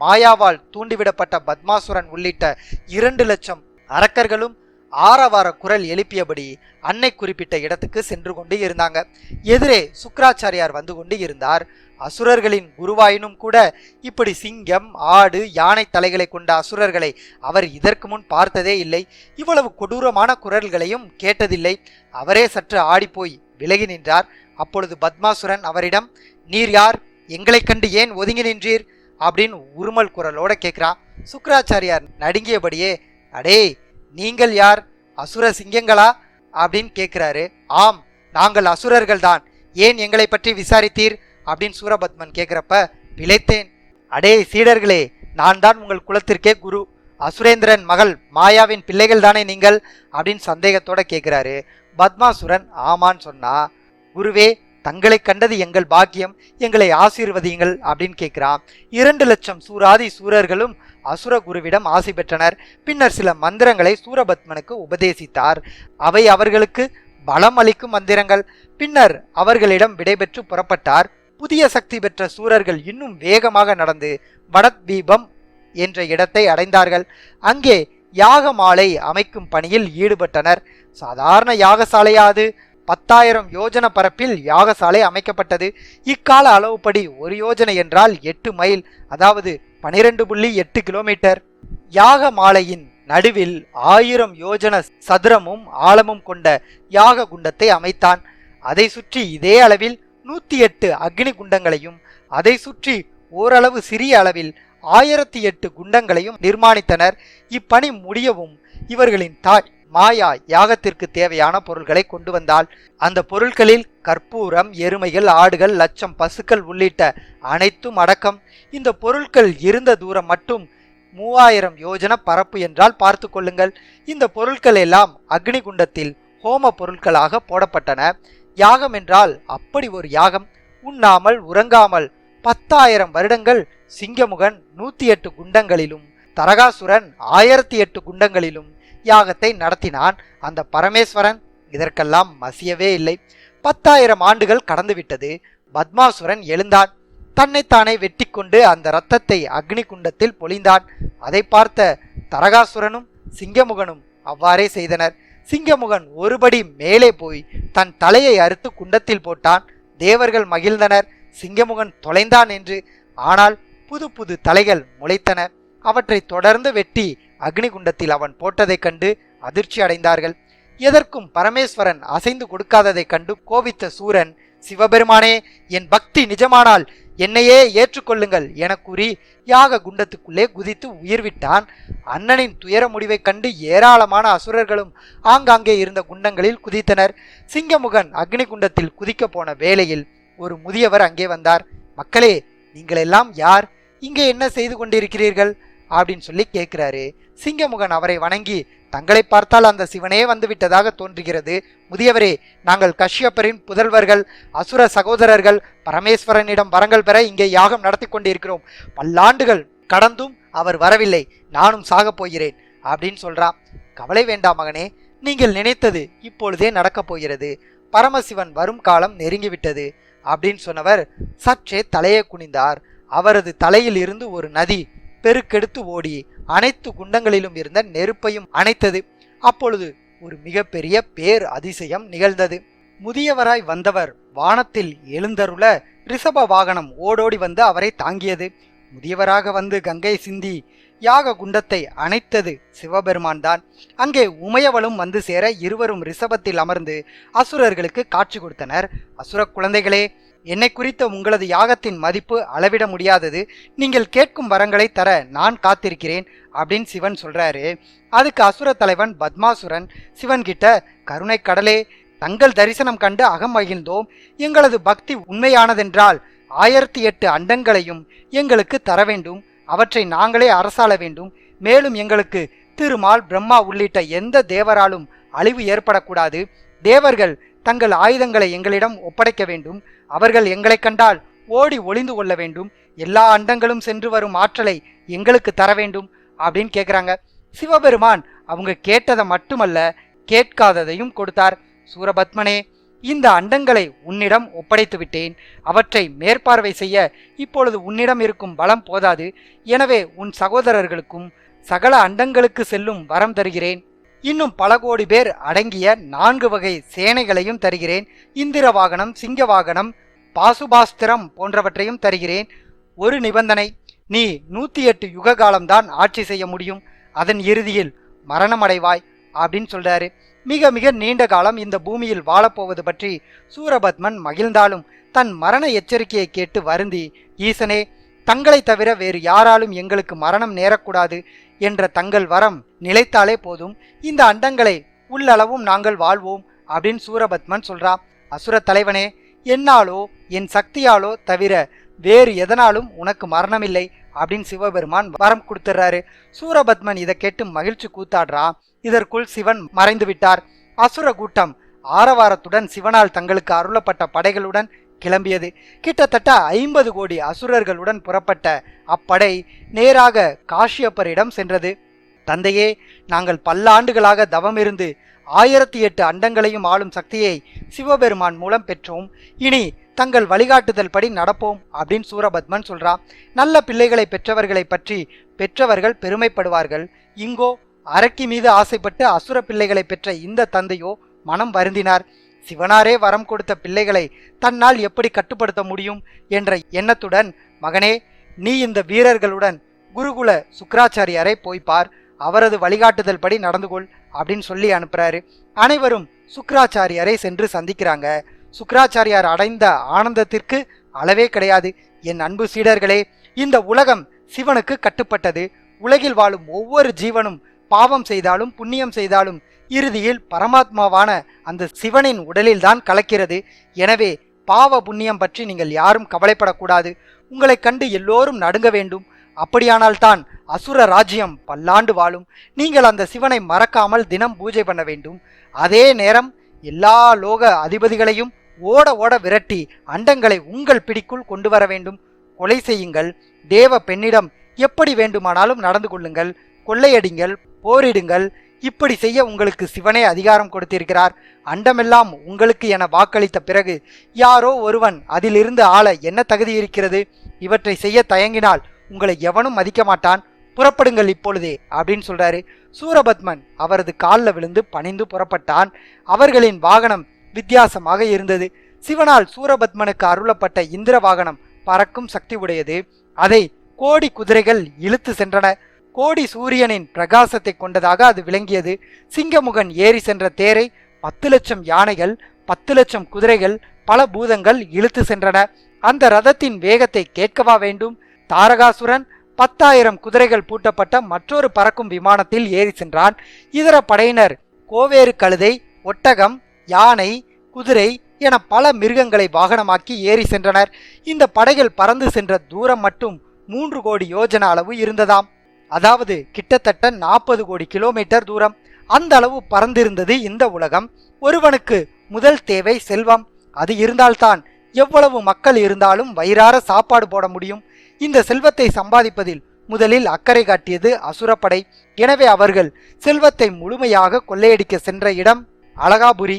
மாயாவால் தூண்டிவிடப்பட்ட பத்மாசுரன் உள்ளிட்ட இரண்டு லட்சம் அரக்கர்களும் ஆரவார குரல் எழுப்பியபடி அன்னை குறிப்பிட்ட இடத்துக்கு சென்று கொண்டு இருந்தாங்க. எதிரே சுக்கராச்சாரியார் வந்து கொண்டு இருந்தார். அசுரர்களின் குருவாயினும் கூட இப்படி சிங்கம் ஆடு யானை தலைகளை கொண்ட அசுரர்களை அவர் இதற்கு முன் பார்த்ததே இல்லை. இவ்வளவு கொடூரமான குரல்களையும் கேட்டதில்லை. அவரே சற்று ஆடிப்போய் விலகி நின்றார். அப்பொழுது பத்மாசுரன் அவரிடம் நீர் யார்? எங்களைக் கண்டு ஏன் ஒதுங்கி நின்றீர்? அப்படின்னு உருமல் குரலோட கேட்குறான் சுக்கராச்சாரியார் நடுங்கியபடியே அடே நீங்கள் யார்? அசுர சிங்கங்களா? அப்படின்னு கேட்குறாரு ஆம் நாங்கள் அசுரர்கள் தான் ஏன் எங்களை பற்றி விசாரித்தீர்? அப்படின்னு சூரபத்மன் கேட்குறப்ப பிழைத்தேன். அடே சீடர்களே நான் தான் உங்கள் குலத்திற்கே குரு. அசுரேந்திரன் மகள் மாயாவின் பிள்ளைகள் தானே நீங்கள்? அப்படின்னு சந்தேகத்தோட கேட்குறாரு பத்மாசுரன் ஆமான்னு சொன்னா குருவே தங்களை கண்டது எங்கள் பாக்கியம் எங்களை ஆசீர்வதியுங்கள் அப்படின்னு கேட்கிறான். இரண்டு லட்சம் சூராதி சூரர்களும் அசுர குருவிடம் ஆசி பெற்றனர். பின்னர் சில மந்திரங்களை சூரபத்மனுக்கு உபதேசித்தார். அவை அவர்களுக்கு பலம் அளிக்கும் மந்திரங்கள். பின்னர் அவர்களிடம் விடைபெற்று புறப்பட்டார். புதிய சக்தி பெற்ற சூரர்கள் இன்னும் வேகமாக நடந்து வடத்வீபம் என்ற இடத்தை அடைந்தார்கள். அங்கே யாகமாலை அமைக்கும் பணியில் ஈடுபட்டனர். சாதாரண யாகசாலையாது பத்தாயிரம் யோஜன பரப்பில் யாகசாலை அமைக்கப்பட்டது. இக்கால அளவுப்படி ஒரு யோஜனை என்றால் எட்டு மைல் அதாவது பனிரெண்டு புள்ளி எட்டு கிலோமீட்டர். யாக மாலையின் நடுவில் ஆயிரம் யோஜன சதுரமும் ஆழமும் கொண்ட யாக குண்டத்தை அமைத்தான். அதை சுற்றி இதே அளவில் நூத்தி எட்டு அக்னி குண்டங்களையும் அதை சுற்றி ஓரளவு சிறிய அளவில் ஆயிரத்தி எட்டு குண்டங்களையும் நிர்மாணித்தனர். இப்பணி முடியவும் இவர்களின் தாய் மாயா யாகத்திற்கு தேவையான பொருள்களை கொண்டு வந்தாள். அந்த பொருட்களில் கற்பூரம் எருமைகள் ஆடுகள் லட்சம் பசுக்கள் உள்ளிட்ட அனைத்தும் அடக்கம். இந்த பொருட்கள் இருந்த தூரம் மட்டும் மூவாயிரம் யோஜன பரப்பு என்றால் பார்த்து கொள்ளுங்கள். இந்த பொருட்கள் எல்லாம் அக்னி குண்டத்தில் ஹோம பொருட்களாக போடப்பட்டன. யாகம் என்றால் அப்படி ஒரு யாகம். உண்ணாமல் உறங்காமல் பத்தாயிரம் வருடங்கள் சிங்கமுகன் நூத்தி எட்டு குண்டங்களிலும் தரகாசுரன் ஆயிரத்தி எட்டு குண்டங்களிலும் யாகத்தை நடத்தினான். அந்த பரமேஸ்வரன் இதற்கெல்லாம் மசியவே இல்லை. பத்தாயிரம் ஆண்டுகள் கடந்துவிட்டது. பத்மாசுரன் எழுந்தான். தன்னைத்தானே வெட்டி கொண்டு அந்த இரத்தத்தை அக்னி குண்டத்தில் பொழிந்தான். அதை பார்த்த தரகாசுரனும் சிங்கமுகனும் அவ்வாறே செய்தனர். சிங்கமுகன் ஒருபடி மேலே போய் தன் தலையை அறுத்து குண்டத்தில் போட்டான். தேவர்கள் மகிழ்ந்தனர். சிங்கமுகன் தொலைந்தான் என்று. ஆனால் புது புது தலைகள் முளைத்தன. அவற்றை தொடர்ந்து வெட்டி அக்னிகுண்டத்தில் அவன் போட்டதைக் கண்டு அதிர்ச்சி அடைந்தார்கள். எதற்கும் பரமேஸ்வரன் அசைந்து கொடுக்காததைக் கண்டு கோபித்த சூரன் சிவபெருமானே என் பக்தி நிஜமானால் என்னையே ஏற்றுக்கொள்ளுங்கள் என கூறி யாக குண்டத்துக்குள்ளே குதித்து உயிர்விட்டான். அண்ணனின் துயர முடிவைக் கண்டு ஏராளமான அசுரர்களும் ஆங்காங்கே இருந்த குண்டங்களில் குதித்தனர். சிங்கமுகன் அக்னி குண்டத்தில் குதிக்கப் போன வேளையில் ஒரு முதியவர் அங்கே வந்தார். மக்களே நீங்களெல்லாம் யார்? இங்கே என்ன செய்து கொண்டிருக்கிறீர்கள்? அப்படின்னு சொல்லி கேட்கிறாரு சிங்கமுகன் அவரை வணங்கி தங்களை பார்த்தால் அந்த சிவனே வந்து விட்டதாக தோன்றுகிறது. முதியவரே நாங்கள் கஷ்யப்பரின் புதல்வர்கள் அசுர சகோதரர்கள் பரமேஸ்வரனிடம் வரங்கள் பெற இங்கே யாகம் நடத்தி கொண்டிருக்கிறோம். பல்லாண்டுகள் கடந்தும் அவர் வரவில்லை. நானும் சாகப் போகிறேன் அப்படின்னு சொல்றான். கவலை வேண்டாம் மகனே நீங்கள் நினைத்தது இப்பொழுதே நடக்கப் போகிறது. பரமசிவன் வரும் காலம் நெருங்கிவிட்டது அப்படின்னு சொன்னவர் சற்றே தலையை குனிந்தார். அவரது தலையில் இருந்து ஒரு நதி பெருக்கெடுத்து ஓடி அனைத்து குண்டங்களிலும் இருந்த நெருப்பையும் அணைத்தது. அப்பொழுது ஒரு மிகப்பெரிய பேர் அதிசயம் நிகழ்ந்தது. முதியவராய் வந்தவர் வானத்தில் எழுந்தருள ரிஷப வாகனம் ஓடோடி வந்து அவரை தாங்கியது. முதியவராக வந்து கங்கை சிந்தி யாக குண்டத்தை அணைத்தது சிவபெருமான் தான் அங்கே உமையவளும் வந்து சேர இருவரும் ரிஷபத்தில் அமர்ந்து அசுரர்களுக்கு காட்சி கொடுத்தனர். அசுர குழந்தைகளே என்னை குறித்த உங்களது யாகத்தின் மதிப்பு அளவிட முடியாதது. நீங்கள் கேட்கும் வரங்களை தர நான் காத்திருக்கிறேன் அப்படின்னு சிவன் சொல்றாரு. அதுக்கு அசுர தலைவன் பத்மாசுரன் சிவன் கிட்ட கருணை கடலே தங்கள் தரிசனம் கண்டு அகம் மகிழ்ந்தோம். எங்களது பக்தி உண்மையானதென்றால் ஆயிரத்தி எட்டு அண்டங்களையும் எங்களுக்கு தர வேண்டும். அவற்றை நாங்களே அரசாள வேண்டும். மேலும் எங்களுக்கு திருமால் பிரம்மா உள்ளிட்ட எந்த தேவராலும் அழிவு ஏற்படக்கூடாது. தேவர்கள் தங்கள் ஆயுதங்களை எங்களிடம் ஒப்படைக்க வேண்டும். அவர்கள் எங்களை கண்டால் ஓடி ஒளிந்து கொள்ள வேண்டும். எல்லா அண்டங்களும் சென்று வரும் ஆற்றலை எங்களுக்கு தர வேண்டும் அப்படின்னு கேட்குறாங்க சிவபெருமான் அவங்க கேட்டதை மட்டுமல்ல கேட்காததையும் கொடுத்தார். சூரபத்மனே இந்த அண்டங்களை உன்னிடம் ஒப்படைத்து விட்டேன். அவற்றை மேற்பார்வை செய்ய இப்பொழுது உன்னிடம் இருக்கும் பலம் போதாது. எனவே உன் சகோதரர்களுக்கும் சகல அண்டங்களுக்கு செல்லும் வரம் தருகிறேன். இன்னும் பல கோடி பேர் அடங்கிய நான்கு வகை சேனைகளையும் தருகிறேன். இந்திர வாகனம் சிங்க வாகனம் பாசுபாஸ்திரம் போன்றவற்றையும் தருகிறேன். ஒரு நிபந்தனை நீ நூத்தி எட்டு யுக காலம்தான் ஆட்சி செய்ய முடியும். அதன் இறுதியில் மரணமடைவாய் அப்படின்னு சொல்றாரு. மிக மிக நீண்ட காலம் இந்த பூமியில் வாழப்போவது பற்றி சூரபத்மன் மகிழ்ந்தாலும் தன் மரண எச்சரிக்கையை கேட்டு வருந்தி ஈசனே தங்களை தவிர வேறு யாராலும் எங்களுக்கு மரணம் நேரக்கூடாது என்ற தங்கள் வரம் நிலைத்தாலே போதும். இந்த அண்டங்களை உள்ளளவும் நாங்கள் வாழ்வோம் அப்படின்னு சூரபத்மன் சொல்றான் அசுர தலைவனே என்னாலோ என் சக்தியாலோ தவிர வேறு எதனாலும் உனக்கு மரணமில்லை அப்படின்னு சிவபெருமான் வரம் கொடுத்துட்றாரு சூரபத்மன் இதை கேட்டு மகிழ்ச்சி கூத்தாடுறான் இதற்குள் சிவன் மறைந்து விட்டார் அசுர கூட்டம் ஆரவாரத்துடன் சிவனால் தங்களுக்கு அருளப்பட்ட படைகளுடன் கிளம்பியது. கிட்டத்தட்ட ஐம்பது கோடி அசுரர்களுடன் புறப்பட்ட அப்படை நேராக காஷ்யப்பரிடம் சென்றது. தந்தையே நாங்கள் பல்லாண்டுகளாக தவமிருந்து ஆயிரத்தி எட்டு அண்டங்களையும் ஆளும் சக்தியை சிவபெருமான் மூலம் பெற்றோம். இனி தங்கள் வழிகாட்டுதல் படி நடப்போம் அப்படின்னு சூரபத்மன் சொல்றான் நல்ல பிள்ளைகளை பெற்றவர்களை பற்றி பெற்றவர்கள் பெருமைப்படுவார்கள். இங்கோ அரக்கி மீது ஆசைப்பட்டு அசுர பிள்ளைகளை பெற்ற இந்த தந்தையோ மனம் வருந்தினார். சிவனாரே வரம் கொடுத்த பிள்ளைகளை தன்னால் எப்படி கட்டுப்படுத்த முடியும் என்ற எண்ணத்துடன் மகனே நீ இந்த வீரர்களுடன் குருகுல சுக்கராச்சாரியாரை போய் பார். அவரது வழிகாட்டுதல் படி நடந்து கொள் அப்படின்னு சொல்லி அனுப்புறாரு. அனைவரும் சுக்கராச்சாரியாரை சென்று சந்திக்கிறாங்க. சுக்கராச்சாரியார் அடைந்த ஆனந்தத்திற்கு அளவே கிடையாது. என் அன்பு சீடர்களே இந்த உலகம் சிவனுக்கு கட்டுப்பட்டது. உலகில் வாழும் ஒவ்வொரு ஜீவனும் பாவம் செய்தாலும் புண்ணியம் செய்தாலும் இறுதியில் பரமாத்மாவான அந்த சிவனின் உடலில்தான் கலக்கிறது. எனவே பாவ புண்ணியம் பற்றி நீங்கள் யாரும் கவலைப்படக்கூடாது. உங்களைக் கண்டு எல்லோரும் நடுங்க வேண்டும். அப்படியானால்தான் அசுர ராஜ்யம் பல்லாண்டு வாழும். நீங்கள் அந்த சிவனை மறக்காமல் தினம் பூஜை பண்ண வேண்டும். அதே நேரம் எல்லா லோக அதிபதிகளையும் ஓட ஓட விரட்டி அண்டங்களை உங்கள் பிடிக்குள் கொண்டு வர வேண்டும். கொலை செய்யுங்கள். தேவ பெண்ணிடம் எப்படி வேண்டுமானாலும் நடந்து கொள்ளுங்கள். கொள்ளையடிங்கள். போரிடுங்கள். இப்படி செய்ய உங்களுக்கு சிவனே அதிகாரம் கொடுத்திருக்கிறார். அண்டமெல்லாம் உங்களுக்கு என வாக்களித்த பிறகு யாரோ ஒருவன் அதிலிருந்து ஆள என்ன தகுதி இருக்கிறது? இவற்றை செய்ய தயங்கினால் உங்களை எவனும் மதிக்க மாட்டான். புறப்படுங்கள் இப்பொழுதே அப்படின்னு சொல்றாரு. சூரபத்மன் அவரது காலில் விழுந்து பணிந்து புறப்பட்டான். அவர்களின் வாகனம் வித்தியாசமாக இருந்தது. சிவனால் சூரபத்மனுக்கு அருளப்பட்ட இந்திர வாகனம் பறக்கும் சக்தி உடையது. அதை கோடி குதிரைகள் இழுத்து சென்றன. கோடி சூரியனின் பிரகாசத்தை கொண்டதாக அது விளங்கியது. சிங்கமுகன் ஏறி சென்ற தேரை பத்து லட்சம் யானைகள் பத்து லட்சம் குதிரைகள் பல பூதங்கள் இழுத்து சென்றன. அந்த ரதத்தின் வேகத்தை கேட்கவா வேண்டும்? தாரகாசுரன் பத்தாயிரம் குதிரைகள் பூட்டப்பட்ட மற்றொரு பறக்கும் விமானத்தில் ஏறி சென்றான். இதர படையினர் கோவேறு கழுதை ஒட்டகம் யானை குதிரை என பல மிருகங்களை வாகனமாக்கி ஏறி சென்றனர். இந்த படைகள் பறந்து சென்ற தூரம் மட்டும் மூன்று கோடி யோஜன அளவு இருந்ததாம். அதாவது கிட்டத்தட்ட நாற்பது கோடி கிலோமீட்டர் தூரம். அந்த அளவு பறந்திருந்தது இந்த உலகம். ஒருவனுக்கு முதல் தேவை செல்வம். அது இருந்தால்தான் எவ்வளவு மக்கள் இருந்தாலும் வயிறார சாப்பாடு போட முடியும். இந்த செல்வத்தை சம்பாதிப்பதில் முதலில் அக்கறை காட்டியது அசுரப்படை. எனவே அவர்கள் செல்வத்தை முழுமையாக கொள்ளையடிக்க சென்ற இடம் அலகாபுரி